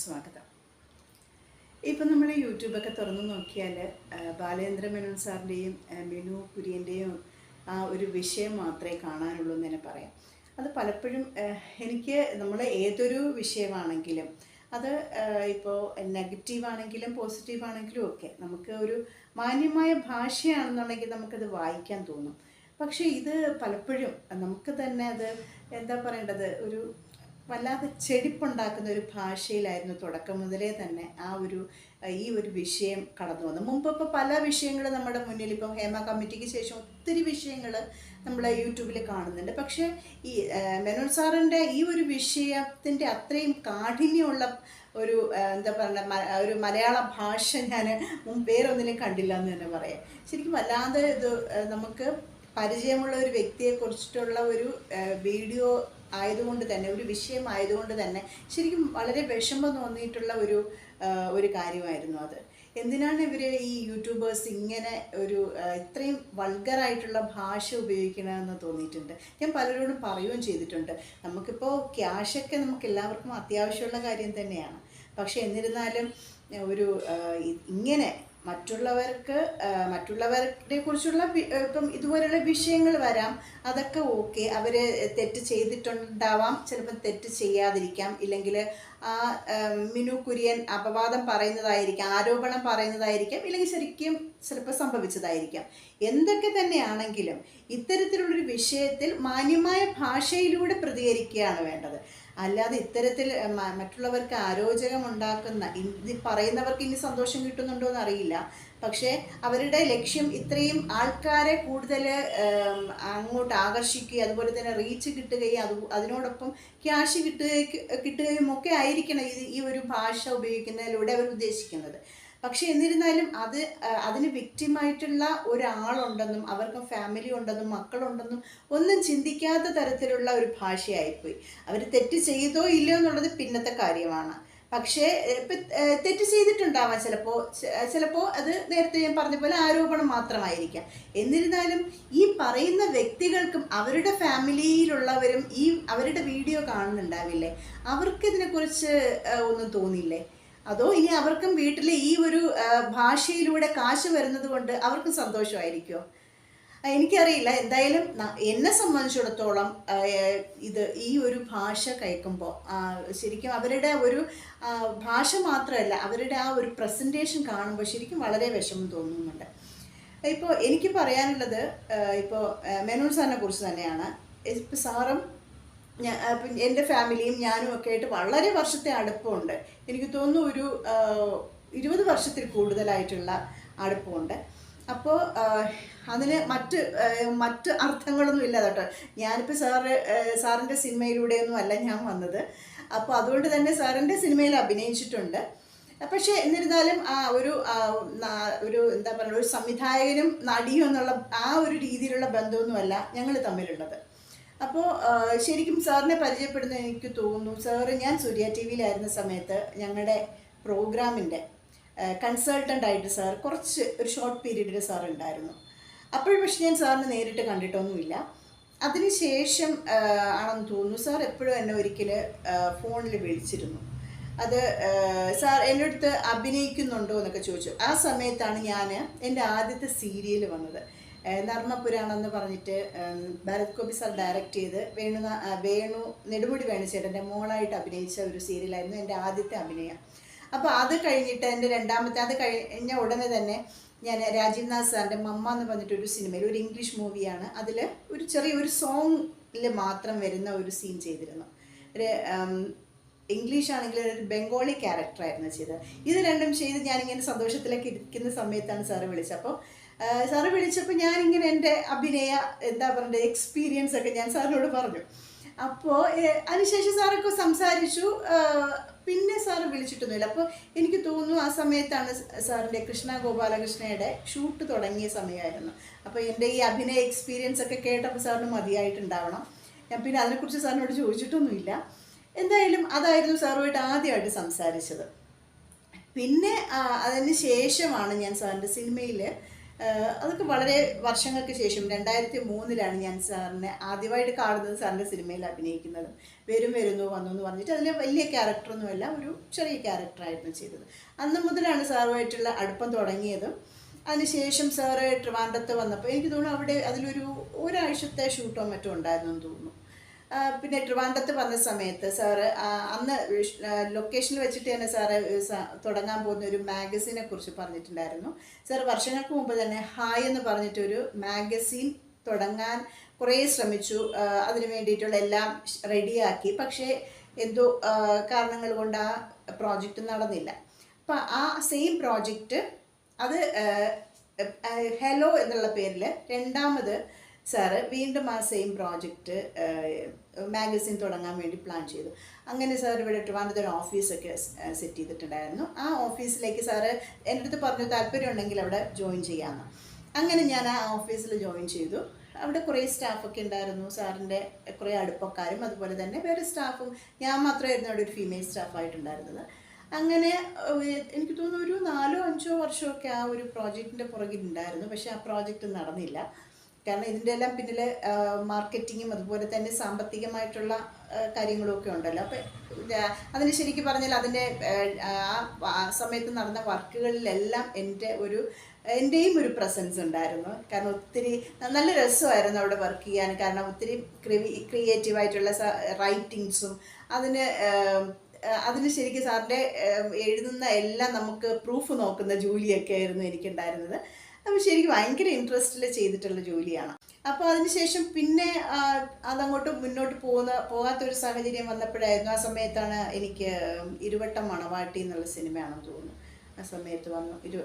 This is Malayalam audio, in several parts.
സ്വാഗതം. ഇപ്പം നമ്മൾ യൂട്യൂബൊക്കെ തുറന്നു നോക്കിയാൽ ബാലേന്ദ്ര മേനോൻ സാറിന്റെയും മെനു കുര്യന്റെയും ആ ഒരു വിഷയം മാത്രമേ കാണാനുള്ളൂ എന്ന് തന്നെ പറയാം. അത് പലപ്പോഴും എനിക്ക് നമ്മൾ ഏതൊരു വിഷയമാണെങ്കിലും അത് ഇപ്പോൾ നെഗറ്റീവാണെങ്കിലും പോസിറ്റീവ് ആണെങ്കിലും ഒക്കെ നമുക്ക് ഒരു മാന്യമായ ഭാഷയാണെന്നുണ്ടെങ്കിൽ നമുക്കത് വായിക്കാൻ തോന്നും. പക്ഷേ ഇത് പലപ്പോഴും നമുക്ക് തന്നെ അത് എന്താ പറയേണ്ടത്? ഒരു വല്ലാതെ ചെടിപ്പുണ്ടാക്കുന്ന ഒരു ഭാഷയിലായിരുന്നു തുടക്കം മുതലേ തന്നെ ആ ഒരു ഈ ഒരു വിഷയം കടന്നു വന്നത്. മുമ്പ് ഇപ്പോൾ പല വിഷയങ്ങൾ നമ്മുടെ മുന്നിൽ ഇപ്പം ഹേമ കമ്മിറ്റിക്ക് ശേഷം ഒത്തിരി വിഷയങ്ങൾ നമ്മൾ യൂട്യൂബിൽ കാണുന്നുണ്ട്. പക്ഷേ ഈ മെനോൻ സാറിന്റെ ഈ ഒരു വിഷയത്തിന്റെ അത്രയും കാഠിന്യമുള്ള ഒരു എന്താ പറയുക ഒരു മലയാള ഭാഷ ഞാൻ വേറൊന്നിലും കണ്ടില്ല എന്ന് തന്നെ പറയാം. ശരിക്കും വല്ലാതെ ഇത് നമുക്ക് പരിചയമുള്ള ഒരു വ്യക്തിയെ കുറിച്ചിട്ടുള്ള ഒരു വീഡിയോ ആയതുകൊണ്ട് തന്നെ ഒരു വിഷയം ആയതുകൊണ്ട് തന്നെ ശരിക്കും വളരെ വിഷമം തോന്നിയിട്ടുള്ള ഒരു ഒരു കാര്യമായിരുന്നു അത്. എന്തിനാണ് ഇവർ ഈ യൂട്യൂബേഴ്സ് ഇങ്ങനെ ഒരു ഇത്രയും വൾഗറായിട്ടുള്ള ഭാഷ ഉപയോഗിക്കണമെന്ന് തോന്നിയിട്ടുണ്ട്? ഞാൻ പലരോടും പറയുകയും ചെയ്തിട്ടുണ്ട്. നമുക്കിപ്പോൾ ക്യാഷൊക്കെ നമുക്ക് എല്ലാവർക്കും അത്യാവശ്യമുള്ള കാര്യം തന്നെയാണ്. പക്ഷേ എന്നിരുന്നാലും ഒരു ഇങ്ങനെ മറ്റുള്ളവർക്ക് മറ്റുള്ളവരെ കുറിച്ചുള്ള ഇപ്പം ഇതുപോലെയുള്ള വിഷയങ്ങൾ വരാം. അതൊക്കെ ഓക്കെ. അവർ തെറ്റ് ചെയ്തിട്ടുണ്ടാവാം. ചിലപ്പം തെറ്റ് ചെയ്യാതിരിക്കാം. ഇല്ലെങ്കിൽ ആം, മിനു കുര്യൻ അപവാദം പറയുന്നതായിരിക്കാം ആരോപണം പറയുന്നതായിരിക്കാം ഇല്ലെങ്കിൽ ശരിക്കും ചിലപ്പോൾ സംഭവിച്ചതായിരിക്കാം. എന്തൊക്കെ തന്നെയാണെങ്കിലും ഇത്തരത്തിലുള്ളൊരു വിഷയത്തിൽ മാന്യമായ ഭാഷയിലൂടെ പ്രതികരിക്കുകയാണ് വേണ്ടത്. അല്ലാതെ ഇത്തരത്തിൽ മറ്റുള്ളവർക്ക് ആരോചകം ഉണ്ടാക്കുന്ന ഇത് പറയുന്നവർക്ക് ഇനി സന്തോഷം കിട്ടുന്നുണ്ടോ എന്ന് അറിയില്ല പക്ഷേ അവരുടെ ലക്ഷ്യം ഇത്രയും ആൾക്കാരെ കൂടുതൽ അങ്ങോട്ട് ആകർഷിക്കുകയും അതുപോലെ തന്നെ റീച്ച് കിട്ടുകയും അത് അതിനോടൊപ്പം ക്യാഷ് കിട്ടുകയും കിട്ടുകയും ഒക്കെ ആയിരിക്കണം ഈ ഒരു ഭാഷ ഉപയോഗിക്കുന്നതിലൂടെ അവർ ഉദ്ദേശിക്കുന്നത്. പക്ഷെ എന്നിരുന്നാലും അത് അതിന് വിക്റ്റിമായിട്ടുള്ള ഒരാളുണ്ടെന്നും അവർക്ക് ഫാമിലി ഉണ്ടെന്നും മക്കളുണ്ടെന്നും ഒന്നും ചിന്തിക്കാത്ത തരത്തിലുള്ള ഒരു ഭാഷയായിപ്പോയി. അവർ തെറ്റ് ചെയ്തോ ഇല്ലയോ എന്നുള്ളത് പിന്നത്തെ കാര്യമാണ്. പക്ഷേ ഇപ്പം തെറ്റ് ചെയ്തിട്ടുണ്ടാവാം ചിലപ്പോൾ ചിലപ്പോൾ അത് നേരത്തെ ഞാൻ പറഞ്ഞ പോലെ ആരോപണം മാത്രമായിരിക്കാം. എന്നിരുന്നാലും ഈ പറയുന്ന വ്യക്തികൾക്കും അവരുടെ ഫാമിലിയിലുള്ളവരും ഈ അവരുടെ വീഡിയോ കാണുന്നുണ്ടാവില്ലേ? അവർക്ക് ഇതിനെക്കുറിച്ച് ഒന്നും തോന്നിയില്ലേ? അതോ ഇനി അവർക്കും വീട്ടിൽ ഈ ഒരു ഭാഷയിലൂടെ കാശ് വരുന്നത് കൊണ്ട് അവർക്കും സന്തോഷമായിരിക്കുമോ എനിക്കറിയില്ല. എന്തായാലും എന്നെ സംബന്ധിച്ചിടത്തോളം ഇത് ഈ ഒരു ഭാഷ കേൾക്കുമ്പോൾ ശരിക്കും അവരുടെ ഒരു ഭാഷ മാത്രമല്ല അവരുടെ ആ ഒരു പ്രസന്റേഷൻ കാണുമ്പോൾ ശരിക്കും വളരെ വിഷമം തോന്നുന്നുണ്ട്. ഇപ്പോൾ എനിക്ക് പറയാനുള്ളത് ഇപ്പോൾ മെനൂർ സാറിനെ കുറിച്ച് തന്നെയാണ്. ഇപ്പോൾ സാറും എന്റെ ഫാമിലിയും ഞാനും ഒക്കെ ആയിട്ട് വളരെ വർഷത്തെ അടുപ്പമുണ്ട്. എനിക്ക് തോന്നുന്നു ഒരു ഇരുപത് വർഷത്തിൽ കൂടുതലായിട്ടുള്ള അടുപ്പമുണ്ട്. അപ്പോൾ അതിന് മറ്റ് മറ്റ് അർത്ഥങ്ങളൊന്നും ഇല്ല കേട്ടോ. ഞാനിപ്പോൾ സാറ് സാറിന്റെ സിനിമയിലൂടെയൊന്നും അല്ല ഞാൻ വന്നത്. അപ്പോൾ അതുകൊണ്ട് തന്നെ സാറിന്റെ സിനിമയിൽ അഭിനയിച്ചിട്ടുണ്ട്. പക്ഷേ എന്നിരുന്നാലും ആ ഒരു ഒരു എന്താ പറയുക ഒരു സംവിധായകനും നടിയും എന്നുള്ള ആ ഒരു രീതിയിലുള്ള ബന്ധമൊന്നുമല്ല ഞങ്ങൾ തമ്മിലുള്ളത്. അപ്പോൾ ശരിക്കും സാറിനെ പരിചയപ്പെടുന്ന എനിക്ക് തോന്നുന്നു. സാറ് ഞാൻ സൂര്യ ടി വിയിലായിരുന്ന സമയത്ത് ഞങ്ങളുടെ പ്രോഗ്രാമിന്റെ കൺസൾട്ടന്റ് ആയിട്ട് സാർ കുറച്ച് ഒരു ഷോർട്ട് പീരീഡിൽ സാർ ഉണ്ടായിരുന്നു. അപ്പോഴും പക്ഷെ ഞാൻ സാറിനെ നേരിട്ട് കണ്ടിട്ടൊന്നുമില്ല. അതിനുശേഷം ആണെന്ന് തോന്നുന്നു സാർ എപ്പോഴും എന്നെ ഒരിക്കൽ ഫോണിൽ വിളിച്ചിരുന്നു. അത് സാർ എന്റെ അടുത്ത് അഭിനയിക്കുന്നുണ്ടോ എന്നൊക്കെ ചോദിച്ചു. ആ സമയത്താണ് ഞാൻ എന്റെ ആദ്യത്തെ സീരിയൽ വന്നത്. നർമ്മപുരാണം എന്ന് പറഞ്ഞിട്ട് ഭരത് ഗോപി സാർ ഡയറക്റ്റ് ചെയ്ത് വേണു വേണു നെടുമുടി വേണുചേട്ടന്റെ മോളായിട്ട് അഭിനയിച്ച ഒരു സീരിയലായിരുന്നു എന്റെ ആദ്യത്തെ അഭിനയം. അപ്പോൾ അത് കഴിഞ്ഞിട്ട് എന്റെ രണ്ടാമത്തെ അത് കഴിഞ്ഞ ഉടനെ തന്നെ ഞാൻ രാജീവ് നാഥ് സാറിന്റെ മമ്മ എന്ന് പറഞ്ഞിട്ട് ഒരു സിനിമയിൽ ഒരു ഇംഗ്ലീഷ് മൂവിയാണ് അതിൽ ഒരു ചെറിയ ഒരു സോങ്ങിൽ മാത്രം വരുന്ന ഒരു സീൻ ചെയ്തിരുന്നു. ഒരു ഇംഗ്ലീഷ് ആണെങ്കിൽ ഒരു ബംഗാളി ക്യാരക്ടറായിരുന്നു ചെയ്തത്. ഇത് രണ്ടും ചെയ്ത് ഞാനിങ്ങനെ സന്തോഷത്തിലേക്ക് ഇരിക്കുന്ന സമയത്താണ് സാറ് വിളിച്ചത്. അപ്പോൾ സാറ് വിളിച്ചപ്പോൾ ഞാനിങ്ങനെ എന്റെ അഭിനയ എന്താ പറയുക എക്സ്പീരിയൻസ് ഒക്കെ ഞാൻ സാറിനോട് പറഞ്ഞു. അപ്പോൾ അതിനുശേഷം സാറൊക്കെ സംസാരിച്ചു. പിന്നെ സാറ് വിളിച്ചിട്ടൊന്നുമില്ല. അപ്പോൾ എനിക്ക് തോന്നുന്നു ആ സമയത്താണ് സാറിന്റെ കൃഷ്ണ ഗോപാലകൃഷ്ണയുടെ ഷൂട്ട് തുടങ്ങിയ സമയമായിരുന്നു. അപ്പോൾ എന്റെ ഈ അഭിനയ എക്സ്പീരിയൻസ് ഒക്കെ കേട്ടപ്പോൾ സാറിന് മതിയായിട്ടുണ്ടാവണം. ഞാൻ പിന്നെ അതിനെക്കുറിച്ച് സാറിനോട് ചോദിച്ചിട്ടൊന്നുമില്ല. എന്തായാലും അതായിരുന്നു സാറുമായിട്ട് ആദ്യമായിട്ട് സംസാരിച്ചത്. പിന്നെ അതിന് ശേഷമാണ് ഞാൻ സാറിന്റെ സിനിമയിൽ അതൊക്കെ വളരെ വർഷങ്ങൾക്ക് ശേഷം രണ്ടായിരത്തി മൂന്നിലാണ് ഞാൻ സാറിനെ ആദ്യമായിട്ട് കാണുന്നത് സാറിന്റെ സിനിമയിൽ അഭിനയിക്കുന്നത്. വരും വരുന്നു വന്നു എന്ന് പറഞ്ഞിട്ട് അതിലെ വലിയ ക്യാരക്ടറൊന്നുമല്ല ഒരു ചെറിയ ക്യാരക്ടറായിരുന്നു ചെയ്തത്. അന്ന് മുതലാണ് സാറുമായിട്ടുള്ള അടുപ്പം തുടങ്ങിയതും. അതിനുശേഷം സാറ് ട്രിവാൻഡ്രത്ത് വന്നപ്പോൾ എനിക്ക് തോന്നുന്നു അവിടെ അതിലൊരു ഒരാഴ്ചത്തെ ഷൂട്ടോ മറ്റോ ഉണ്ടായിരുന്നു എന്ന് തോന്നുന്നു. പിന്നെ ട്രിവാൻഡ്രത്ത് വന്ന സമയത്ത് സാറ് അന്ന് ലൊക്കേഷനിൽ വെച്ചിട്ട് തന്നെ സാറ് തുടങ്ങാൻ പോകുന്ന ഒരു മാഗസീനെ കുറിച്ച് പറഞ്ഞിട്ടുണ്ടായിരുന്നു. സാർ വർഷങ്ങൾക്ക് മുമ്പ് തന്നെ ഹായ് എന്ന് പറഞ്ഞിട്ടൊരു മാഗസിൻ തുടങ്ങാൻ കുറേ ശ്രമിച്ചു. അതിനു വേണ്ടിയിട്ടുള്ള എല്ലാം റെഡിയാക്കി പക്ഷേ എന്തോ കാരണങ്ങൾ കൊണ്ട് ആ പ്രോജക്റ്റ് നടന്നില്ല. അപ്പം ആ സെയിം പ്രോജക്റ്റ് അത് ഹെലോ എന്നുള്ള പേരിൽ രണ്ടാമത് സാറ് വീണ്ടും ആ സെയിം പ്രോജക്റ്റ് മാഗസിൻ തുടങ്ങാൻ വേണ്ടി പ്ലാൻ ചെയ്തു. അങ്ങനെ സാർ ഇവിടെ ട്രിവാൻഡ്രത്ത് ഓഫീസൊക്കെ സെറ്റ് ചെയ്തിട്ടുണ്ടായിരുന്നു. ആ ഓഫീസിലേക്ക് സാറ് എന്റെ അടുത്ത് പറഞ്ഞു താല്പര്യം ഉണ്ടെങ്കിൽ അവിടെ ജോയിൻ ചെയ്യാമെന്ന് അങ്ങനെ ഞാൻ ആ ഓഫീസിൽ ജോയിൻ ചെയ്തു. അവിടെ കുറേ സ്റ്റാഫൊക്കെ ഉണ്ടായിരുന്നു. സാറിന്റെ കുറേ അടുപ്പക്കാരും അതുപോലെ തന്നെ വേറെ സ്റ്റാഫും ഞാൻ മാത്രമായിരുന്നു അവിടെ ഒരു ഫീമെയിൽ സ്റ്റാഫായിട്ടുണ്ടായിരുന്നത് അങ്ങനെ എനിക്ക് തോന്നുന്നു ഒരു നാലോ അഞ്ചോ വർഷമൊക്കെ ആ ഒരു പ്രോജക്റ്റിന്റെ പുറകിലുണ്ടായിരുന്നു. പക്ഷേ ആ പ്രോജക്റ്റ് നടന്നില്ല. കാരണം ഇതിന്റെ എല്ലാം പിന്നിൽ മാർക്കറ്റിങ്ങും അതുപോലെ തന്നെ സാമ്പത്തികമായിട്ടുള്ള കാര്യങ്ങളൊക്കെ ഉണ്ടല്ലോ. അപ്പം അതിന് ശരിക്കും പറഞ്ഞാൽ അതിന്റെ ആ സമയത്ത് നടന്ന വർക്കുകളിലെല്ലാം എന്റെ ഒരു എന്റെയും ഒരു പ്രസൻസ് ഉണ്ടായിരുന്നു. കാരണം ഒത്തിരി നല്ല രസമായിരുന്നു അവിടെ വർക്ക് ചെയ്യാൻ. കാരണം ഒത്തിരി ക്രിയേറ്റീവായിട്ടുള്ള റൈറ്റിങ്സും അതിന് അതിന് ശരിക്കും സാറിന്റെ എഴുതുന്ന എല്ലാം നമുക്ക് പ്രൂഫ് നോക്കുന്ന ജോലിയൊക്കെ ആയിരുന്നു എനിക്കുണ്ടായിരുന്നത്. അപ്പോൾ ശരിക്കും ഭയങ്കര ഇൻട്രസ്റ്റിൽ ചെയ്തിട്ടുള്ള ജോലിയാണ്. അപ്പോൾ അതിനുശേഷം പിന്നെ അതങ്ങോട്ട് മുന്നോട്ട് പോകുന്ന പോകാത്തൊരു സാഹചര്യം വന്നപ്പോഴായിരുന്നു ആ സമയത്താണ് എനിക്ക് ഇരുവട്ടം മണവാട്ടി എന്നുള്ള സിനിമയാണെന്ന് തോന്നുന്നു. ആ സമയത്ത് വന്നു. ഇരു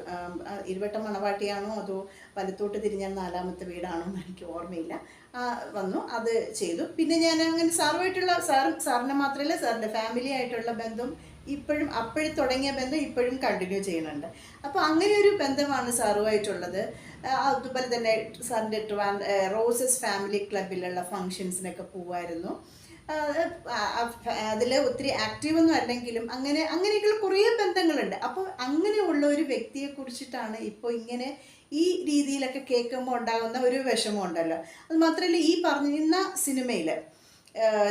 ഇരുവട്ടം മണവാട്ടിയാണോ അതോ വലത്തോട്ട് തിരിഞ്ഞാൽ നാലാമത്തെ വീടാണോ എന്ന് എനിക്ക് ഓർമ്മയില്ല. വന്നു. അത് ചെയ്തു. പിന്നെ ഞാൻ അങ്ങനെ സാറുമായിട്ടുള്ള സാർ സാറിനെ മാത്രമല്ല സാറിന്റെ ഫാമിലി ആയിട്ടുള്ള ബന്ധം ഇപ്പോഴും അപ്പോഴും തുടങ്ങിയ ബന്ധം ഇപ്പോഴും കണ്ടിന്യൂ ചെയ്യുന്നുണ്ട്. അപ്പോൾ അങ്ങനെ ഒരു ബന്ധമാണ് സാറുമായിട്ടുള്ളത്. അതുപോലെ തന്നെ സാറിന്റെ ട്രാൻ റോസസ് ഫാമിലി ക്ലബിലുള്ള ഫങ്ഷൻസിനൊക്കെ പോവായിരുന്നു. അതിൽ ഒത്തിരി ആക്റ്റീവ് ഒന്നും അല്ലെങ്കിലും അങ്ങനെ അങ്ങനെയൊക്കെയുള്ള കുറേ ബന്ധങ്ങളുണ്ട്. അപ്പോൾ അങ്ങനെയുള്ള ഒരു വ്യക്തിയെ കുറിച്ചിട്ടാണ് ഇപ്പോൾ ഇങ്ങനെ ഈ രീതിയിലൊക്കെ കേൾക്കുമ്പോൾ ഉണ്ടാകുന്ന ഒരു വിഷമം ഉണ്ടല്ലോ അത് മാത്രമല്ല ഈ പറഞ്ഞിരുന്ന സിനിമയിൽ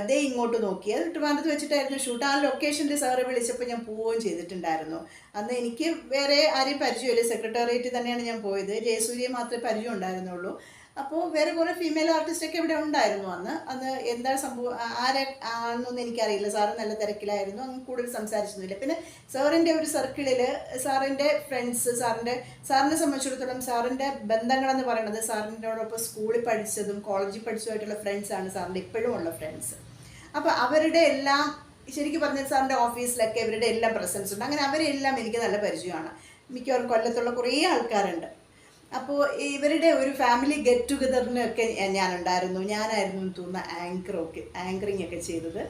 ദേ ഇങ്ങോട്ട് നോക്കി. അത് ട്രിവാൻഡ്രത്ത് വെച്ചിട്ടായിരുന്നു ഷൂട്ട് ആ ലൊക്കേഷനിൽ സാറ് വിളിച്ചപ്പോൾ ഞാൻ പോവുകയും ചെയ്തിട്ടുണ്ടായിരുന്നു. അന്ന് എനിക്ക് വേറെ ആരെയും പരിചയമില്ല. സെക്രട്ടേറിയറ്റിൽ തന്നെയാണ് ഞാൻ പോയത്. ജയസൂര്യയെ മാത്രമേ പരിചയം ഉണ്ടായിരുന്നുള്ളൂ അപ്പോൾ വേറെ കുറേ ഫീമെയിൽ ആർട്ടിസ്റ്റൊക്കെ ഇവിടെ ഉണ്ടായിരുന്നു അന്ന്. അത് എന്താ സംഭവം? ആരെ ആണെന്നൊന്നും എനിക്കറിയില്ല. സാറ് നല്ല തിരക്കിലായിരുന്നു. അങ്ങ് കൂടുതൽ സംസാരിച്ചൊന്നുമില്ല. പിന്നെ സാറിന്റെ ഒരു സർക്കിളിൽ സാറിന്റെ ഫ്രണ്ട്സ് സാറിന്റെ സാറിനെ സംബന്ധിച്ചിടത്തോളം സാറിന്റെ ബന്ധങ്ങളെന്ന് പറയുന്നത് സാറിന്റെയോടൊപ്പം സ്കൂളിൽ പഠിച്ചതും കോളേജിൽ പഠിച്ചതുമായിട്ടുള്ള ഫ്രണ്ട്സാണ് സാറിന്റെ ഇപ്പോഴും ഉള്ള ഫ്രണ്ട്സ് അപ്പോൾ അവരുടെ എല്ലാം ശരിക്കും പറഞ്ഞാൽ സാറിന്റെ ഓഫീസിലൊക്കെ ഇവരുടെ എല്ലാം പ്രസൻസ് ഉണ്ട്. അങ്ങനെ അവരെല്ലാം എനിക്ക് നല്ല പരിചയമാണ്. മിക്കവാറും കൊല്ലത്തുള്ള കുറേ ആൾക്കാരുണ്ട്. അപ്പോൾ ഇവരുടെ ഒരു ഫാമിലി ഗെറ്റ് ടുഗദറിനൊക്കെ ഞാനുണ്ടായിരുന്നു. ഞാനായിരുന്നു തോന്നുന്ന ആങ്കറൊക്കെ ആങ്കറിങ് ഒക്കെ ചെയ്തത്.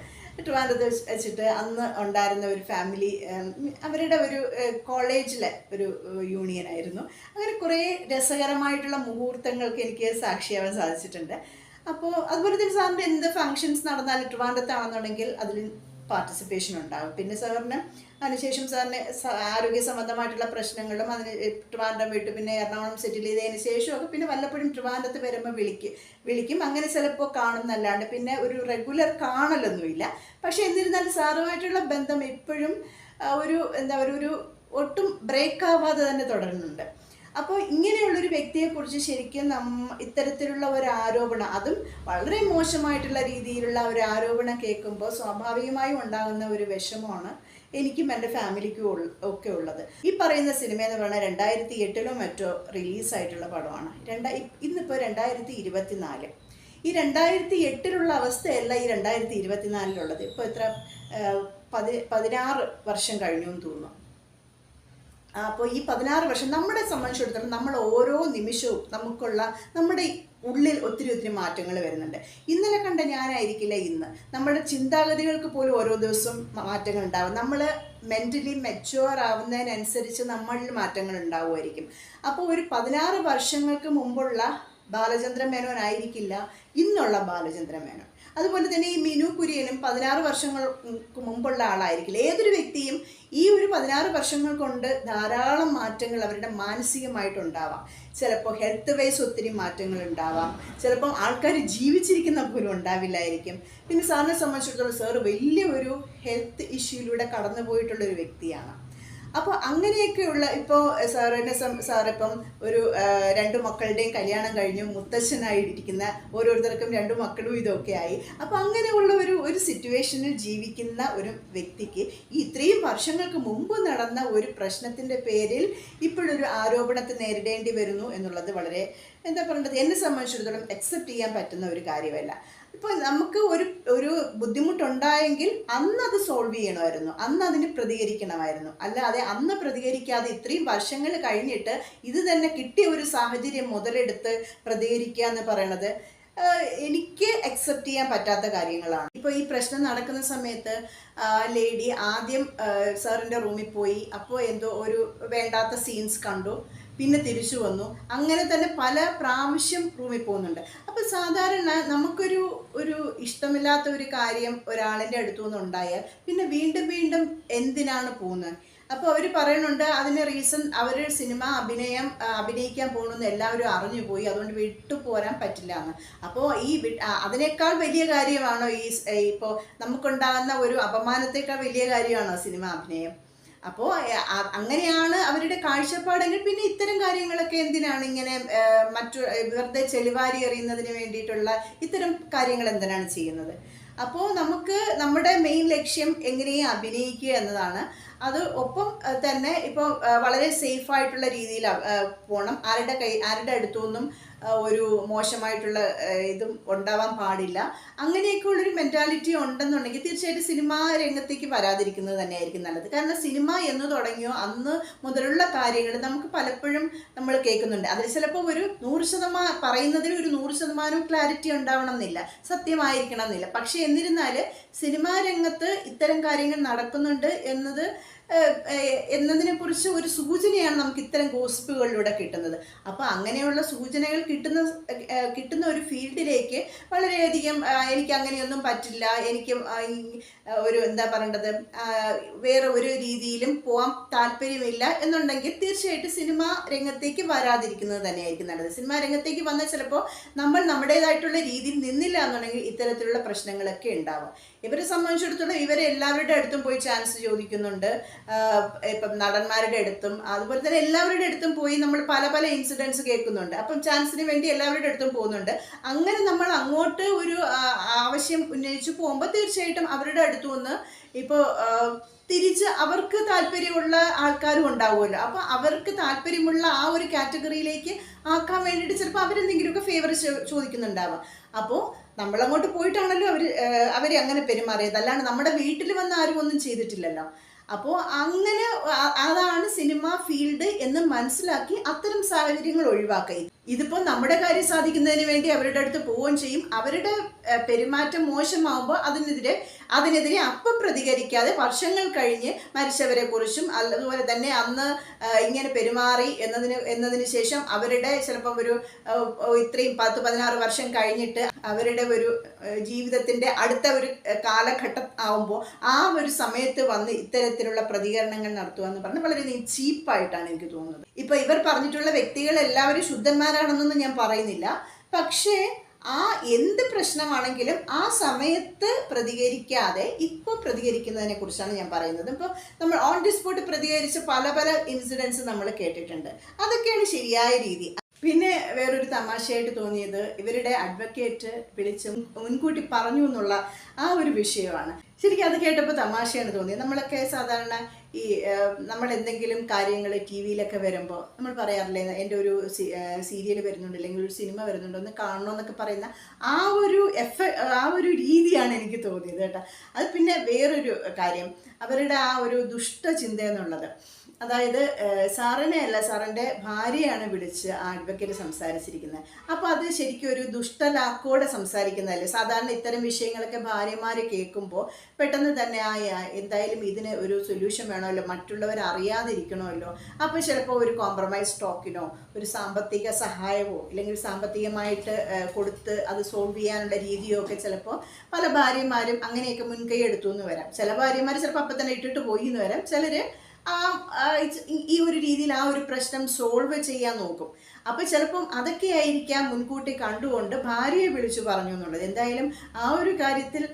ട്രിവാൻഡ്രത്ത് വെച്ച് വെച്ചിട്ട് അന്ന് ഉണ്ടായിരുന്ന ഒരു ഫാമിലി അവരുടെ ഒരു കോളേജിലെ ഒരു യൂണിയൻ ആയിരുന്നു. അങ്ങനെ കുറേ രസകരമായിട്ടുള്ള മുഹൂർത്തങ്ങൾക്ക് എനിക്ക് സാക്ഷിയാവാൻ സാധിച്ചിട്ടുണ്ട്. അപ്പോൾ അതുപോലെ തന്നെ സാറിന്റെ എന്ത് ഫങ്ഷൻസ് നടന്നാലും ട്രിവാൻഡ്രത്താണെന്നുണ്ടെങ്കിൽ അതിൽ പാർട്ടിസിപ്പേഷൻ ഉണ്ടാകും പിന്നെ സാറിന് അതിനുശേഷം സാറിന് ആരോഗ്യ സംബന്ധമായിട്ടുള്ള പ്രശ്നങ്ങളും അതിന് ട്രിവാൻഡ്രം വിട്ട്. പിന്നെ എറണാകുളം സെറ്റിൽ ചെയ്തതിന് ഒക്കെ പിന്നെ വല്ലപ്പോഴും ട്രിവാൻഡ്രത്ത് വരുമ്പോൾ വിളിക്കും വിളിക്കും. അങ്ങനെ ചിലപ്പോൾ കാണുന്നല്ലാണ്ട് പിന്നെ ഒരു റെഗുലർ കാണലൊന്നുമില്ല. പക്ഷേ എന്നിരുന്നാലും സാറുമായിട്ടുള്ള ബന്ധം എപ്പോഴും ഒരു എന്താ പറയുക ഒരു ഒട്ടും ബ്രേക്ക് ആവാതെ തന്നെ തുടരുന്നുണ്ട്. അപ്പോൾ ഇങ്ങനെയുള്ളൊരു വ്യക്തിയെക്കുറിച്ച് ശരിക്കും നമ്മ ഇത്തരത്തിലുള്ള ഒരു ആരോപണം അതും വളരെ മോശമായിട്ടുള്ള രീതിയിലുള്ള ഒരു ആരോപണം കേൾക്കുമ്പോൾ സ്വാഭാവികമായും ഉണ്ടാകുന്ന ഒരു വിഷമമാണ്. എനിക്കും എന്റെ ഫാമിലിക്കും ഒക്കെ ഉള്ളത്. ഈ പറയുന്ന സിനിമ എന്ന് പറയുന്നത് രണ്ടായിരത്തി എട്ടിലോ മറ്റോ റിലീസായിട്ടുള്ള പടമാണ്. രണ്ടാ ഇന്നിപ്പോൾ രണ്ടായിരത്തി ഇരുപത്തി നാല് ഈ രണ്ടായിരത്തി എട്ടിലുള്ള അവസ്ഥയല്ല ഈ രണ്ടായിരത്തി ഇരുപത്തിനാലിലുള്ളത് ഇപ്പോൾ എത്ര പതി പതിനാറ് വർഷം കഴിഞ്ഞു എന്ന് തോന്നുന്നു. അപ്പോൾ ഈ പതിനാറ് വർഷം നമ്മളെ സംബന്ധിച്ചിടത്തോളം നമ്മൾ ഓരോ നിമിഷവും നമുക്കുള്ള നമ്മുടെ ഉള്ളിൽ ഒത്തിരി ഒത്തിരി മാറ്റങ്ങൾ വരുന്നുണ്ട്. ഇന്നലെ കണ്ട ഞാനായിരിക്കില്ല ഇന്ന്. നമ്മുടെ ചിന്താഗതികൾക്ക് പോലും ഓരോ ദിവസവും മാറ്റങ്ങൾ ഉണ്ടാവും. നമ്മൾ മെന്റലി മെച്ചുവർ ആവുന്നതിനനുസരിച്ച് നമ്മളിൽ മാറ്റങ്ങൾ ഉണ്ടാവുമായിരിക്കും. അപ്പോൾ ഒരു പതിനാറ് വർഷങ്ങൾക്ക് മുമ്പുള്ള ബാലചന്ദ്ര മേനോൻ ആയിരിക്കില്ല ഇന്നുള്ള ബാലചന്ദ്ര മേനോൻ. അതുപോലെ തന്നെ ഈ മിനു കുര്യനും പതിനാറ് വർഷങ്ങൾക്ക് മുമ്പുള്ള ആളായിരിക്കില്ല. ഏതൊരു വ്യക്തിയും ഈ ഒരു പതിനാറ് വർഷങ്ങൾ കൊണ്ട് ധാരാളം മാറ്റങ്ങൾ അവരുടെ മാനസികമായിട്ടുണ്ടാവാം. ചിലപ്പോൾ ഹെൽത്ത് വൈസ് ഒത്തിരി മാറ്റങ്ങൾ ഉണ്ടാവാം. ചിലപ്പം ആൾക്കാർ ജീവിച്ചിരിക്കുന്ന പോലും ഉണ്ടാവില്ലായിരിക്കും. പിന്നെ സാറിനെ സംബന്ധിച്ചിടത്തോളം സാറ് വലിയ ഒരു ഹെൽത്ത് ഇഷ്യൂയിലൂടെ കടന്നു പോയിട്ടുള്ള ഒരു വ്യക്തിയാണ്. അപ്പോൾ അങ്ങനെയൊക്കെയുള്ള ഇപ്പോൾ സാറിനെ സാറിപ്പം ഒരു രണ്ടു മക്കളുടെയും കല്യാണം കഴിഞ്ഞു മുത്തശ്ശനായിട്ടിരിക്കുന്ന ഓരോരുത്തർക്കും രണ്ട് മക്കളും ഇതൊക്കെ ആയി അപ്പോൾ അങ്ങനെയുള്ള ഒരു ഒരു സിറ്റുവേഷനിൽ ജീവിക്കുന്ന ഒരു വ്യക്തിക്ക് ഈ ഇത്രയും വർഷങ്ങൾക്ക് മുമ്പ് നടന്ന ഒരു പ്രശ്നത്തിന്റെ പേരിൽ ഇപ്പോഴൊരു ആരോപണത്തെ നേരിടേണ്ടി വരുന്നു എന്നുള്ളത് വളരെ എന്താ പറയേണ്ടത്? എന്നെ സംബന്ധിച്ചിടത്തോളം അക്സെപ്റ്റ് ചെയ്യാൻ പറ്റുന്ന ഒരു കാര്യമല്ല. ഇപ്പോൾ നമുക്ക് ഒരു ഒരു ബുദ്ധിമുട്ടുണ്ടായെങ്കിൽ അന്ന് അത് സോൾവ് ചെയ്യണമായിരുന്നു. അന്ന് അതിന് പ്രതികരിക്കണമായിരുന്നു. അല്ലാതെ അന്ന് പ്രതികരിക്കാതെ ഇത്രയും വർഷങ്ങൾ കഴിഞ്ഞിട്ട് ഇത് തന്നെ കിട്ടിയ ഒരു സാഹചര്യം മുതലെടുത്ത് പ്രതികരിക്കുക എന്ന് പറയണത് എനിക്ക് അക്സെപ്റ്റ് ചെയ്യാൻ പറ്റാത്ത കാര്യങ്ങളാണ്. ഇപ്പോൾ ഈ പ്രശ്നം നടക്കുന്ന സമയത്ത് ലേഡി ആദ്യം സാറിന്റെ റൂമിൽ പോയി. അപ്പോൾ എന്തോ ഒരു വേണ്ടാത്ത സീൻസ് കണ്ടു. പിന്നെ തിരിച്ചു വന്നു. അങ്ങനെ തന്നെ പല പ്രാവശ്യം റൂമിൽ പോകുന്നുണ്ട്. അപ്പോൾ സാധാരണ നമുക്കൊരു ഒരു ഇഷ്ടമില്ലാത്ത ഒരു കാര്യം ഒരാളിന്റെ അടുത്തു നിന്നുണ്ടായാൽ പിന്നെ വീണ്ടും വീണ്ടും എന്തിനാണ് പോകുന്നത്? അപ്പോൾ അവർ പറയുന്നുണ്ട് അതിന് റീസൺ അവർ സിനിമ അഭിനയം അഭിനയിക്കാൻ പോകണമെന്ന് എല്ലാവരും അറിഞ്ഞു പോയി. അതുകൊണ്ട് വിട്ടു പോരാൻ പറ്റില്ല എന്ന്. അപ്പോൾ ഈ അതിനേക്കാൾ വലിയ കാര്യമാണോ ഈ ഇപ്പോൾ നമുക്കുണ്ടാകുന്ന ഒരു അപമാനത്തേക്കാൾ വലിയ കാര്യമാണോ സിനിമ അഭിനയം? അപ്പോൾ അങ്ങനെയാണ് അവരുടെ കാഴ്ചപ്പാടെങ്കിൽ പിന്നെ ഇത്തരം കാര്യങ്ങളൊക്കെ എന്തിനാണ് ഇങ്ങനെ മറ്റു വെറുതെ ചെളിവാരി എറിയുന്നതിന് വേണ്ടിയിട്ടുള്ള ഇത്തരം കാര്യങ്ങൾ എന്തിനാണ് ചെയ്യുന്നത്? അപ്പോൾ നമുക്ക് നമ്മുടെ മെയിൻ ലക്ഷ്യം എങ്ങനെയും അഭിനയിക്കുക എന്നതാണ്. അത് ഒപ്പം തന്നെ ഇപ്പോൾ വളരെ സേഫ് ആയിട്ടുള്ള രീതിയിൽ പോകണം ആരുടെ കൈ ആരുടെ അടുത്തുനിന്നും ആ, ഒരു മോശമായിട്ടുള്ള ഇതും ഉണ്ടാവാൻ പാടില്ല. അങ്ങനെയൊക്കെ ഉള്ളൊരു മെന്റാലിറ്റി ഉണ്ടെന്നുണ്ടെങ്കിൽ തീർച്ചയായിട്ടും സിനിമാ രംഗത്തേക്ക് വരാതിരിക്കുന്നത് തന്നെയായിരിക്കും നല്ലത്. കാരണം സിനിമ എന്ന് തുടങ്ങിയോ അന്ന് മുതലുള്ള കാര്യങ്ങൾ നമുക്ക് പലപ്പോഴും നമ്മൾ കേൾക്കുന്നുണ്ട്. അതിൽ ചിലപ്പോൾ ഒരു നൂറ് ശതമാനം പറയുന്നതിൽ ഒരു നൂറ് ശതമാനം ക്ലാരിറ്റി ഉണ്ടാവണം എന്നില്ല. സത്യമായിരിക്കണം എന്നില്ല. പക്ഷേ എന്നിരുന്നാൽ സിനിമാ രംഗത്ത് ഇത്തരം കാര്യങ്ങൾ നടക്കുന്നുണ്ട് എന്നത് ഏഹ്, ഏഹ്, എന്നതിനെ കുറിച്ച് ഒരു സൂചനയാണ് നമുക്ക് ഇത്തരം ഗോസിപ്പുകളിലൂടെ കിട്ടുന്നത്. അപ്പോൾ അങ്ങനെയുള്ള സൂചനകൾ കിട്ടുന്ന കിട്ടുന്ന ഒരു ഫീൽഡിലേക്ക് വളരെയധികം എനിക്ക് അങ്ങനെയൊന്നും പറ്റില്ല എനിക്ക് ഒരു എന്താ പറയേണ്ടത് വേറെ ഒരു രീതിയിലും പോകാൻ താല്പര്യമില്ല എന്നുണ്ടെങ്കിൽ തീർച്ചയായിട്ടും സിനിമ രംഗത്തേക്ക് വരാതിരിക്കുന്നത് തന്നെയായിരിക്കും നല്ലത്. സിനിമാ രംഗത്തേക്ക് വന്നാൽ ചിലപ്പോൾ നമ്മൾ നമ്മുടേതായിട്ടുള്ള രീതിയിൽ നിന്നില്ല എന്നുണ്ടെങ്കിൽ ഇത്തരത്തിലുള്ള പ്രശ്നങ്ങളൊക്കെ ഉണ്ടാവും. ഇവരെ സംബന്ധിച്ചിടത്തോളം ഇവരെ എല്ലാവരുടെ അടുത്തും പോയി ചാൻസ് ചോദിക്കുന്നുണ്ട്. ഇപ്പം നടന്മാരുടെ അടുത്തും. അതുപോലെ തന്നെ എല്ലാവരുടെ അടുത്തും പോയി നമ്മൾ പല പല ഇൻസിഡൻസ് കേൾക്കുന്നുണ്ട്. അപ്പം ചാൻസിന് വേണ്ടി എല്ലാവരുടെ അടുത്തും പോകുന്നുണ്ട്. അങ്ങനെ നമ്മൾ അങ്ങോട്ട് ഒരു ആവശ്യം ഉന്നയിച്ചു പോകുമ്പോൾ തീർച്ചയായിട്ടും അവരുടെ അടുത്തു നിന്ന് ഇപ്പോൾ തിരിച്ച് അവർക്ക് താല്പര്യമുള്ള ആൾക്കാരും ഉണ്ടാവുമല്ലോ. അപ്പോൾ അവർക്ക് താല്പര്യമുള്ള ആ ഒരു കാറ്റഗറിയിലേക്ക് ആക്കാൻ വേണ്ടിയിട്ട് ചിലപ്പോൾ അവരെന്തെങ്കിലുമൊക്കെ ഫേവർ ചോദിക്കുന്നുണ്ടാവാം. അപ്പോൾ നമ്മളങ്ങോട്ട് പോയിട്ടാണല്ലോ അവർ അവരെ അങ്ങനെ പെരുമാറിയത്. അല്ലാണ്ട് നമ്മുടെ വീട്ടിൽ വന്ന് ആരും ഒന്നും ചെയ്തിട്ടില്ലല്ലോ. അപ്പോൾ അങ്ങനെ അതാണ് സിനിമ ഫീൽഡ് എന്ന് മനസ്സിലാക്കി അത്തരം സാഹചര്യങ്ങൾ ഒഴിവാക്കുക ഇതിപ്പോൾ നമ്മുടെ കാര്യം സാധിക്കുന്നതിന് വേണ്ടി അവരുടെ അടുത്ത് പോവുകയും ചെയ്യും. അവരുടെ പെരുമാറ്റം മോശമാകുമ്പോൾ അതിനെതിരെ അതിനെതിരെ അപ്പം പ്രതികരിക്കാതെ വർഷങ്ങൾ കഴിഞ്ഞ് മരിച്ചവരെ കുറിച്ചും അതുപോലെ തന്നെ അന്ന് ഇങ്ങനെ പെരുമാറി എന്നതിന് എന്നതിന് ശേഷം അവരുടെ ചിലപ്പം ഒരു ഇത്രയും പത്ത് പതിനാറ് വർഷം കഴിഞ്ഞിട്ട് അവരുടെ ഒരു ജീവിതത്തിന്റെ അടുത്ത ഒരു കാലഘട്ടം ആവുമ്പോൾ ആ ഒരു സമയത്ത് വന്ന് ഇത്തരത്തിലുള്ള പ്രതികരണങ്ങൾ നടത്തുക എന്ന് പറഞ്ഞാൽ വളരെയധികം ചീപ്പായിട്ടാണ് എനിക്ക് തോന്നുന്നത്. ഇപ്പൊ ഇവർ പറഞ്ഞിട്ടുള്ള വ്യക്തികൾ എല്ലാവരും ശുദ്ധന്മാരാണെന്നൊന്നും ഞാൻ പറയുന്നില്ല. പക്ഷേ ആ എന്ത് പ്രശ്നമാണെങ്കിലും ആ സമയത്ത് പ്രതികരിക്കാതെ ഇപ്പോൾ പ്രതികരിക്കുന്നതിനെ കുറിച്ചാണ് ഞാൻ പറയുന്നത്. ഇപ്പോൾ നമ്മൾ ഓൺ ദി സ്പോട്ട് പ്രതികരിച്ച് പല പല ഇൻസിഡൻസ് നമ്മൾ കേട്ടിട്ടുണ്ട്. അതൊക്കെയാണ് ശരിയായ രീതി. പിന്നെ വേറൊരു തമാശയായിട്ട് തോന്നിയത് ഇവരുടെ അഡ്വക്കേറ്റ് വിളിച്ച് മുൻകൂട്ടി പറഞ്ഞു എന്നുള്ള ആ ഒരു വിഷയമാണ്. ശരിക്കും അത് കേട്ടപ്പോൾ തമാശയാണ് തോന്നിയത്. നമ്മളൊക്കെ സാധാരണ ഈ നമ്മൾ എന്തെങ്കിലും കാര്യങ്ങൾ ടി വിയിലൊക്കെ വരുമ്പോൾ നമ്മൾ പറയാറില്ലേ എന്റെ ഒരു സീരിയൽ വരുന്നുണ്ട് അല്ലെങ്കിൽ ഒരു സിനിമ വരുന്നുണ്ട് ഒന്ന് കാണണമെന്നൊക്കെ പറയുന്ന ആ ഒരു എഫ ആ ഒരു രീതിയാണ് എനിക്ക് തോന്നിയത് കേട്ടോ. അത് പിന്നെ വേറൊരു കാര്യം അവരുടെ ആ ഒരു ദുഷ്ടചിന്ത എന്നുള്ളത്. അതായത് സാറിനെ അല്ല സാറിന്റെ ഭാര്യയാണ് വിളിച്ച് അഡ്വക്കേറ്റ് സംസാരിച്ചിരിക്കുന്നത്. അപ്പോൾ അത് ശരിക്കും ഒരു ദുഷ്ടലാക്കോടെ സംസാരിക്കുന്നതല്ലേ? സാധാരണ ഇത്തരം വിഷയങ്ങളൊക്കെ ഭാര്യമാർ കേൾക്കുമ്പോൾ പെട്ടെന്ന് തന്നെ ആ എന്തായാലും ഇതിന് ഒരു സൊല്യൂഷൻ വേണമല്ലോ മറ്റുള്ളവർ അറിയാതിരിക്കണമല്ലോ. അപ്പോൾ ചിലപ്പോൾ ഒരു കോംപ്രമൈസ് ടോക്കിനോ ഒരു സാമ്പത്തിക സഹായമോ അല്ലെങ്കിൽ സാമ്പത്തികമായിട്ട് കൊടുത്ത് അത് സോൾവ് ചെയ്യാനുള്ള രീതിയോ ഒക്കെ ചിലപ്പോൾ പല ഭാര്യമാരും അങ്ങനെയൊക്കെ മുൻകൈ എടുത്തു എന്ന് വരാം. ചില ഭാര്യമാർ ചിലപ്പോൾ അപ്പം തന്നെ ഇട്ടിട്ട് പോയി എന്ന് വരാം. ചിലർ ആ ഈ- ഒരു രീതിയിൽ ആ ഒരു പ്രശ്നം സോൾവ് ചെയ്യാൻ നോക്കും. അപ്പൊ ചിലപ്പം അതൊക്കെ ആയിരിക്കാം മുൻകൂട്ടി കണ്ടുകൊണ്ട് ഭാര്യയെ വിളിച്ചു പറഞ്ഞു എന്നുള്ളത്. എന്തായാലും ആ ഒരു കാര്യത്തിൽ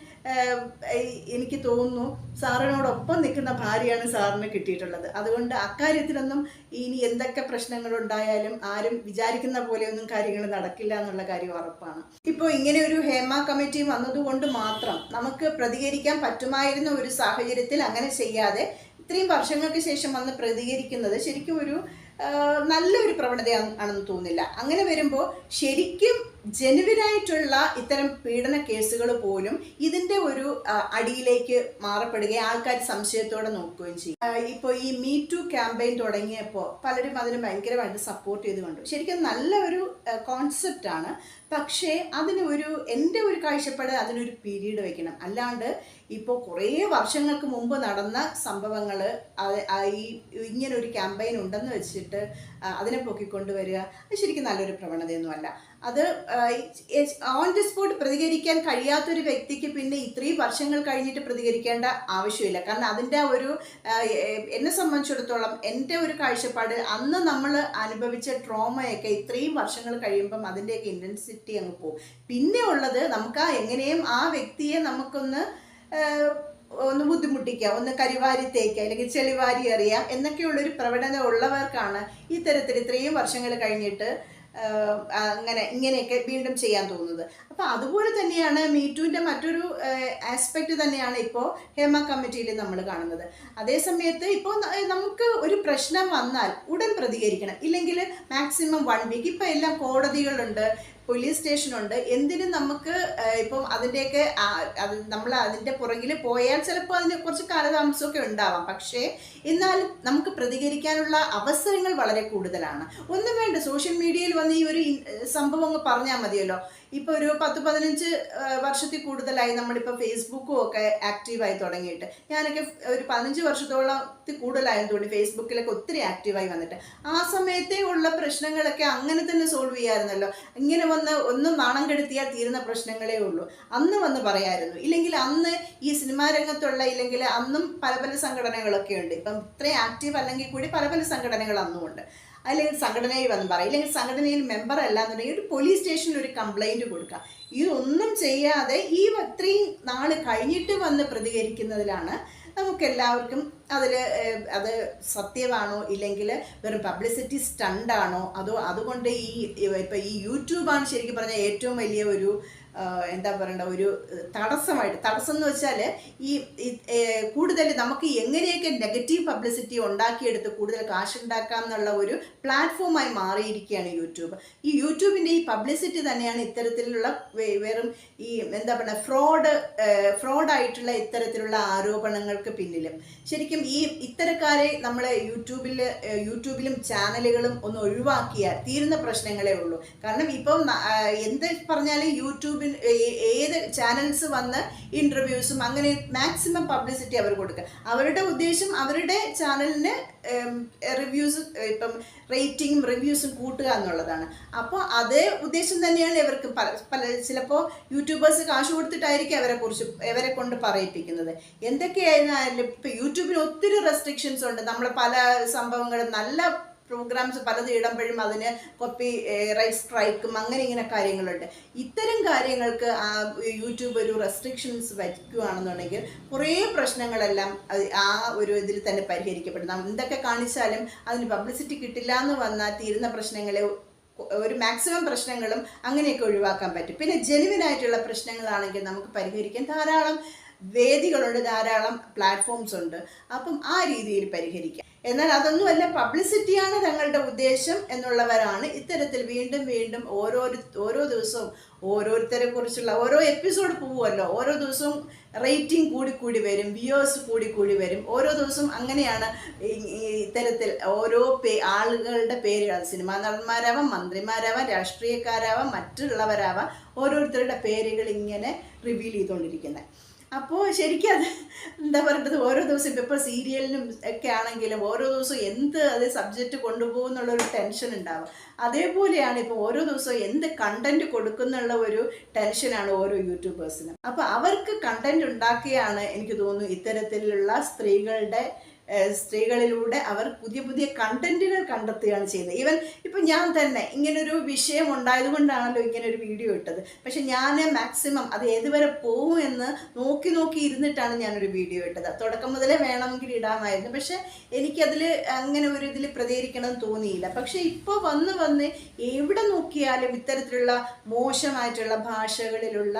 എനിക്ക് തോന്നുന്നു സാറിനോടൊപ്പം നിൽക്കുന്ന ഭാര്യയാണ് സാറിന് കിട്ടിയിട്ടുള്ളത്. അതുകൊണ്ട് അക്കാര്യത്തിലൊന്നും ഇനി എന്തൊക്കെ പ്രശ്നങ്ങൾ ഉണ്ടായാലും ആരും വിചാരിക്കുന്ന പോലെയൊന്നും കാര്യങ്ങൾ നടക്കില്ല എന്നുള്ള കാര്യം ഉറപ്പാണ്. ഇപ്പോൾ ഇങ്ങനെ ഒരു ഹേമ കമ്മിറ്റി വന്നതുകൊണ്ട് മാത്രം നമുക്ക് പ്രതികരിക്കാൻ പറ്റുമായിരുന്ന ഒരു സാഹചര്യത്തിൽ അങ്ങനെ ചെയ്യാതെ ഇത്രയും വർഷങ്ങൾക്ക് ശേഷം വന്ന് പ്രതികരിക്കുന്നത് ശരിക്കും ഒരു നല്ലൊരു പ്രവണതയാണെന്ന് തോന്നുന്നില്ല. അങ്ങനെ വരുമ്പോൾ ശരിക്കും ജനുവിനായിട്ടുള്ള ഇത്തരം പീഡന കേസുകൾ പോലും ഇതിന്റെ ഒരു അടിയിലേക്ക് മാറപ്പെടുകയും ആൾക്കാർ സംശയത്തോടെ നോക്കുകയും ചെയ്യും. ഇപ്പോൾ ഈ മീ ടു ക്യാമ്പയിൻ തുടങ്ങിയപ്പോൾ പലരും അതിന് ഭയങ്കരമായിട്ട് സപ്പോർട്ട് ചെയ്ത് കണ്ടു. ശരിക്കും നല്ല ഒരു കോൺസെപ്റ്റ് ആണ്. പക്ഷേ അതിന് ഒരു എന്റെ ഒരു കാഴ്ചപ്പാട് അതിനൊരു പീരീഡ് വയ്ക്കണം അല്ലാണ്ട് ഇപ്പോൾ കുറേ വർഷങ്ങൾക്ക് മുമ്പ് നടന്ന സംഭവങ്ങൾ ഈ ഇങ്ങനെ ഒരു ക്യാമ്പയിൻ ഉണ്ടെന്ന് വെച്ചിട്ട് അതിനെ പൊക്കിക്കൊണ്ടുവരിക അത് ശരിക്കും നല്ലൊരു പ്രവണതയൊന്നുമല്ല. അത് ഓൺ ദി സ്പോട്ട് പ്രതികരിക്കാൻ കഴിയാത്തൊരു വ്യക്തിക്ക് പിന്നെ ഇത്രയും വർഷങ്ങൾ കഴിഞ്ഞിട്ട് പ്രതികരിക്കേണ്ട ആവശ്യമില്ല. കാരണം അതിന്റെ ഒരു എന്നെ സംബന്ധിച്ചിടത്തോളം എന്റെ ഒരു കാഴ്ചപ്പാട് അന്ന് നമ്മൾ അനുഭവിച്ച ട്രോമയൊക്കെ ഇത്രയും വർഷങ്ങൾ കഴിയുമ്പം അതിന്റെയൊക്കെ ഇന്റൻസിറ്റി അങ്ങ് പോകും പിന്നെ ഉള്ളത് നമുക്ക് ആ എങ്ങനെയും ആ വ്യക്തിയെ നമുക്കൊന്ന് ഒന്ന് ബുദ്ധിമുട്ടിക്കാം ഒന്ന് കരിവാരി തേക്കുക അല്ലെങ്കിൽ ചെളിവാരി എറിയാം എന്നൊക്കെയുള്ളൊരു പ്രവണത ഉള്ളവർക്കാണ് ഇത്തരത്തിൽ ഇത്രയും വർഷങ്ങൾ കഴിഞ്ഞിട്ട് അങ്ങനെ ഇങ്ങനെയൊക്കെ വീണ്ടും ചെയ്യാൻ തോന്നുന്നത്. അപ്പോൾ അതുപോലെ തന്നെയാണ് മീറ്റുവിന്റെ മറ്റൊരു ആസ്പെക്റ്റ് തന്നെയാണ് ഇപ്പോൾ ഹേമ കമ്മിറ്റിയിൽ നമ്മൾ കാണുന്നത്. അതേ സമയത്ത് ഇപ്പോൾ നമുക്ക് ഒരു പ്രശ്നം വന്നാൽ ഉടൻ പ്രതികരിക്കണം. ഇല്ലെങ്കിൽ മാക്സിമം വൺ വീക്ക് ഇപ്പോൾ എല്ലാം കോടതികളുണ്ട്. പോലീസ് സ്റ്റേഷനുണ്ട് എന്തിനും നമുക്ക് ഇപ്പം അതിന്റെയൊക്കെ അത് നമ്മൾ അതിന്റെ പുറകിൽ പോയാൽ ചിലപ്പോൾ അതിന് കുറച്ച് കാലതാമസമൊക്കെ ഉണ്ടാവാം. പക്ഷേ എന്നാലും നമുക്ക് പ്രതികരിക്കാനുള്ള അവസരങ്ങൾ വളരെ കൂടുതലാണ്. ഒന്നും വേണ്ട സോഷ്യൽ മീഡിയയിൽ വന്ന് ഈ ഒരു സംഭവം അങ്ങ് പറഞ്ഞാൽ മതിയല്ലോ. ഇപ്പോൾ ഒരു പത്ത് പതിനഞ്ച് വർഷത്തിൽ കൂടുതലായി നമ്മളിപ്പോൾ ഫേസ്ബുക്കും ഒക്കെ ആക്റ്റീവായി തുടങ്ങിയിട്ട്. ഞാനൊക്കെ ഒരു പതിനഞ്ച് വർഷത്തോളത്തിൽ കൂടുതലായതുകൊണ്ട് ഫേസ്ബുക്കിലൊക്കെ ഒത്തിരി ആക്റ്റീവായി വന്നിട്ട്. ആ സമയത്തേ ഉള്ള പ്രശ്നങ്ങളൊക്കെ അങ്ങനെ തന്നെ സോൾവ് ചെയ്യാമായിരുന്നല്ലോ ഇങ്ങനെ വന്ന് ഒന്നും നാണം കെടുത്തിയാൽ തീരുന്ന പ്രശ്നങ്ങളേ ഉള്ളൂ. അന്ന് വന്ന് പറയായിരുന്നു. ഇല്ലെങ്കിൽ അന്ന് ഈ സിനിമാ രംഗത്തുള്ള ഇല്ലെങ്കിൽ അന്നും പല പല സംഘടനകളൊക്കെ ഉണ്ട്. ഇപ്പം ഇത്രയും ആക്റ്റീവ് അല്ലെങ്കിൽ കൂടി പല പല സംഘടനകൾ അന്നും ഉണ്ട് അല്ലെങ്കിൽ സംഘടനയിൽ വന്ന് പറയും. ഇല്ലെങ്കിൽ സംഘടനയിൽ മെമ്പർ അല്ല എന്നുണ്ടെങ്കിൽ ഒരു പോലീസ് സ്റ്റേഷനിൽ ഒരു കംപ്ലൈന്റ് കൊടുക്കുക. ഇതൊന്നും ചെയ്യാതെ ഈ ഇത്രയും നാൾ കഴിഞ്ഞിട്ട് വന്ന് പ്രതികരിക്കുന്നതിലാണ് നമുക്കെല്ലാവർക്കും അതിൽ അത് സത്യമാണോ? ഇല്ലെങ്കിൽ വെറും പബ്ലിസിറ്റി സ്റ്റണ്ടാണോ അതോ അതുകൊണ്ട് ഈ ഇപ്പം ഈ യൂട്യൂബാണ് ശരിക്കും പറഞ്ഞാൽ ഏറ്റവും വലിയ ഒരു എന്താ പറയണ്ട ഒരു തടസ്സമായിട്ട്. തടസ്സം എന്ന് വെച്ചാൽ ഈ കൂടുതൽ നമുക്ക് എങ്ങനെയൊക്കെ നെഗറ്റീവ് പബ്ലിസിറ്റി ഉണ്ടാക്കിയെടുത്ത് കൂടുതൽ കാശുണ്ടാക്കാം എന്നുള്ള ഒരു പ്ലാറ്റ്ഫോമായി മാറിയിരിക്കുകയാണ് യൂട്യൂബ്. ഈ യൂട്യൂബിന്റെ ഈ പബ്ലിസിറ്റി തന്നെയാണ് ഇത്തരത്തിലുള്ള വെറും ഈ എന്താ പറയുക ഫ്രോഡ് ഫ്രോഡായിട്ടുള്ള ഇത്തരത്തിലുള്ള ആരോപണങ്ങൾക്ക് പിന്നിലും. ശരിക്കും ഈ ഇത്തരക്കാരെ നമ്മൾ യൂട്യൂബിൽ യൂട്യൂബിലും ചാനലുകളും ഒന്ന് ഒഴിവാക്കിയാൽ തീരുന്ന പ്രശ്നങ്ങളേ ഉള്ളൂ. കാരണം ഇപ്പം എന്ത് പറഞ്ഞാലും യൂട്യൂബിൽ ഏത് ചാനൽസ് വന്ന് ഇന്റർവ്യൂസും അങ്ങനെ മാക്സിമം പബ്ലിസിറ്റി അവർ കൊടുക്കുക അവരുടെ ഉദ്ദേശം അവരുടെ ചാനലിന് റിവ്യൂസ് ഇപ്പം റേറ്റിങ്ങും റിവ്യൂസും കൂട്ടുക എന്നുള്ളതാണ്. അപ്പോൾ അതേ ഉദ്ദേശം തന്നെയാണ് ഇവർക്ക്. പല ചിലപ്പോൾ യൂട്യൂബേഴ്സ് കാശ് കൊടുത്തിട്ടായിരിക്കും അവരെ കുറിച്ച് അവരെ കൊണ്ട് പറയിപ്പിക്കുന്നത്. എന്തൊക്കെയായിരുന്നാലും ഇപ്പം യൂട്യൂബിന് ഒത്തിരി റെസ്ട്രിക്ഷൻസ് ഉണ്ട്. നമ്മൾ പല സംഭവങ്ങളും നല്ല പ്രോഗ്രാംസ് പലത് ഇടുമ്പോഴും അതിന് കോപ്പി റൈറ്റ് സ്ട്രൈക്കും അങ്ങനെ ഇങ്ങനെ കാര്യങ്ങളുണ്ട്. ഇത്തരം കാര്യങ്ങൾക്ക് യൂട്യൂബ് ഒരു റെസ്ട്രിക്ഷൻസ് വയ്ക്കുകയാണെന്നുണ്ടെങ്കിൽ കുറേ പ്രശ്നങ്ങളെല്ലാം ആ ഒരു ഇതിൽ തന്നെ പരിഹരിക്കപ്പെടും എന്തൊക്കെ കാണിച്ചാലും അതിന് പബ്ലിസിറ്റി കിട്ടില്ല എന്ന് വന്നാൽ തീരുന്ന പ്രശ്നങ്ങളെ ഒരു മാക്സിമം പ്രശ്നങ്ങളും അങ്ങനെയൊക്കെ ഒഴിവാക്കാൻ പറ്റും. പിന്നെ ജെനുവിനായിട്ടുള്ള പ്രശ്നങ്ങളാണെങ്കിൽ നമുക്ക് പരിഹരിക്കാൻ ധാരാളം വേദികളുണ്ട് ധാരാളം പ്ലാറ്റ്ഫോംസ് ഉണ്ട്. അപ്പം ആ രീതിയിൽ പരിഹരിക്കാം. എന്നാൽ അതൊന്നുമല്ല പബ്ലിസിറ്റിയാണ് തങ്ങളുടെ ഉദ്ദേശം എന്നുള്ളവരാണ് ഇത്തരത്തിൽ വീണ്ടും വീണ്ടും ഓരോ ഓരോ ദിവസവും ഓരോരുത്തരെ കുറിച്ചുള്ള ഓരോ എപ്പിസോഡ് പോവുമല്ലോ. ഓരോ ദിവസവും റേറ്റിംഗ് കൂടി കൂടി വരും വ്യൂവേഴ്സ് കൂടി കൂടി വരും. ഓരോ ദിവസവും അങ്ങനെയാണ് ഇത്തരത്തിൽ ഓരോ പേ ആളുകളുടെ പേരുകൾ സിനിമാ നടന്മാരാവാം മന്ത്രിമാരാവാം രാഷ്ട്രീയക്കാരാവാം മറ്റുള്ളവരാവാം ഓരോരുത്തരുടെ പേരുകൾ ഇങ്ങനെ റിവീൽ ചെയ്തുകൊണ്ടിരിക്കുന്നത്. അപ്പോൾ ശരിക്കും അത് എന്താ പറയേണ്ടത്? ഓരോ ദിവസം ഇപ്പം ഇപ്പോൾ സീരിയലിനും ഒക്കെ ആണെങ്കിലും ഓരോ ദിവസവും എന്ത് അത് സബ്ജക്റ്റ് കൊണ്ടുപോകും എന്നുള്ളൊരു ടെൻഷൻ ഉണ്ടാവും. അതേപോലെയാണ് ഇപ്പോൾ ഓരോ ദിവസവും എന്ത് കണ്ടന്റ് കൊടുക്കുന്നുള്ള ഒരു ടെൻഷനാണ് ഓരോ യൂട്യൂബേഴ്സിനും അപ്പോൾ അവർക്ക് കണ്ടന്റ് ഉണ്ടാക്കിയാണ് എനിക്ക് തോന്നുന്നു ഇത്തരത്തിലുള്ള സ്ത്രീകളുടെ സ്ത്രീകളിലൂടെ അവർ പുതിയ പുതിയ കണ്ടന്റുകൾ കണ്ടെത്തുകയാണ് ചെയ്യുന്നത്. ഈവൻ ഇപ്പം ഞാൻ തന്നെ ഇങ്ങനൊരു വിഷയം ഉണ്ടായതുകൊണ്ടാണല്ലോ ഇങ്ങനെ ഒരു വീഡിയോ ഇട്ടത്. പക്ഷെ ഞാൻ മാക്സിമം അത് ഏതുവരെ പോകും എന്ന് നോക്കി നോക്കി ഇരുന്നിട്ടാണ് ഞാനൊരു വീഡിയോ ഇട്ടത്. തുടക്കം മുതലേ വേണമെങ്കിൽ ഇടാമായിരുന്നു. പക്ഷെ എനിക്കതിൽ അങ്ങനെ ഒരു ഇതിൽ പ്രതികരിക്കണം തോന്നിയില്ല. പക്ഷെ ഇപ്പോൾ വന്ന് വന്ന് എവിടെ നോക്കിയാലും ഇത്തരത്തിലുള്ള മോശമായിട്ടുള്ള ഭാഷകളിലുള്ള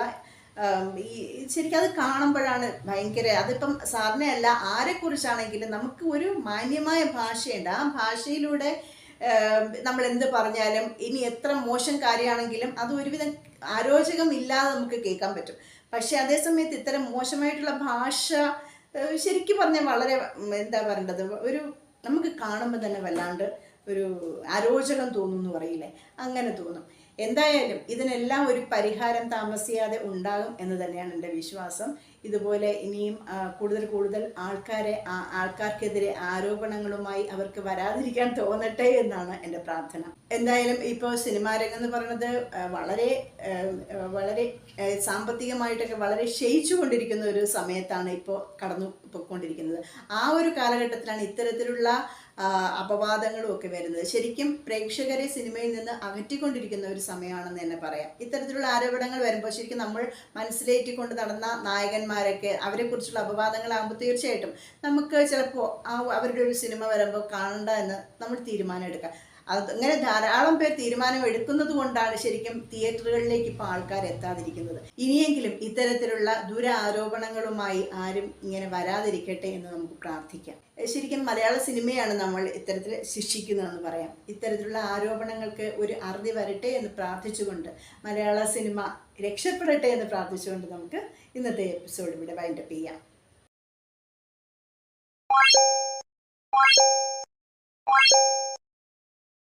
ശരിക്കും അത് കാണുമ്പോഴാണ് ഭയങ്കര അതിപ്പം സാറിനെ അല്ല ആരെക്കുറിച്ചാണെങ്കിലും നമുക്ക് ഒരു മാന്യമായ ഭാഷയുണ്ട്. ആ ഭാഷയിലൂടെ നമ്മൾ എന്ത് പറഞ്ഞാലും ഇനി എത്ര മോശം കാര്യമാണെങ്കിലും അത് ഒരുവിധം ആരോചകമില്ലാതെ നമുക്ക് കേൾക്കാൻ പറ്റും. പക്ഷെ അതേസമയത്ത് ഇത്തരം മോശമായിട്ടുള്ള ഭാഷ ശരിക്കും പറഞ്ഞാൽ വളരെ എന്താ പറയേണ്ടത്? ഒരു നമുക്ക് കാണുമ്പോൾ തന്നെ വല്ലാണ്ട് ഒരു അരോചകം തോന്നുന്നു പറയില്ലേ? അങ്ങനെ തോന്നും. എന്തായാലും ഇതിനെല്ലാം ഒരു പരിഹാരം താമസിയാതെ ഉണ്ടാകും എന്ന് തന്നെയാണ് എന്റെ വിശ്വാസം. ഇതുപോലെ ഇനിയും കൂടുതൽ കൂടുതൽ ആൾക്കാരെ ആൾക്കാർക്കെതിരെ ആരോപണങ്ങളുമായി അവർക്ക് വരാതിരിക്കാൻ തോന്നട്ടെ എന്നാണ് എന്റെ പ്രാർത്ഥന. എന്തായാലും ഇപ്പോൾ സിനിമാ രംഗം എന്ന് പറയുന്നത് വളരെ വളരെ സാമ്പത്തികമായിട്ടൊക്കെ വളരെ ക്ഷയിച്ചു കൊണ്ടിരിക്കുന്ന ഒരു സമയത്താണ് ഇപ്പോൾ കടന്നു പോയിക്കൊണ്ടിരിക്കുന്നത് ആ ഒരു കാലഘട്ടത്തിലാണ് ഇത്തരത്തിലുള്ള അപവാദങ്ങളും ഒക്കെ വരുന്നത്. ശരിക്കും പ്രേക്ഷകരെ സിനിമയിൽ നിന്ന് അകറ്റിക്കൊണ്ടിരിക്കുന്ന ഒരു സമയമാണെന്ന് തന്നെ പറയാം. ഇത്തരത്തിലുള്ള ആരോപണങ്ങൾ വരുമ്പോൾ ശരിക്കും നമ്മൾ മനസ്സിലേറ്റിക്കൊണ്ട് നടന്ന നായകന്മാരൊക്കെ അവരെക്കുറിച്ചുള്ള അപവാദങ്ങളാകുമ്പോൾ തീർച്ചയായിട്ടും നമുക്ക് ചിലപ്പോൾ ആ അവരുടെ ഒരു സിനിമ വരുമ്പോൾ കാണണ്ട എന്ന് നമ്മൾ തീരുമാനം എടുക്കാം അത് അങ്ങനെ ധാരാളം പേർ തീരുമാനം എടുക്കുന്നത് കൊണ്ടാണ് ശരിക്കും തിയേറ്ററുകളിലേക്ക് ഇപ്പോൾ ആൾക്കാർ എത്താതിരിക്കുന്നത്. ഇനിയെങ്കിലും ഇത്തരത്തിലുള്ള ദുരാരോപണങ്ങളുമായി ആരും ഇങ്ങനെ വരാതിരിക്കട്ടെ എന്ന് നമുക്ക് പ്രാർത്ഥിക്കാം. ശരിക്കും മലയാള സിനിമയാണ് നമ്മൾ ഇത്തരത്തിൽ ശിക്ഷിക്കുന്നതെന്ന് പറയാം. ഇത്തരത്തിലുള്ള ആരോപണങ്ങൾക്ക് ഒരു അറുതി വരട്ടെ എന്ന് പ്രാർത്ഥിച്ചുകൊണ്ട് മലയാള സിനിമ രക്ഷപ്പെടട്ടെ എന്ന് പ്രാർത്ഥിച്ചുകൊണ്ട് നമുക്ക് ഇന്നത്തെ എപ്പിസോഡ് ഇവിടെ വൈൻഡപ്പ് ചെയ്യാം.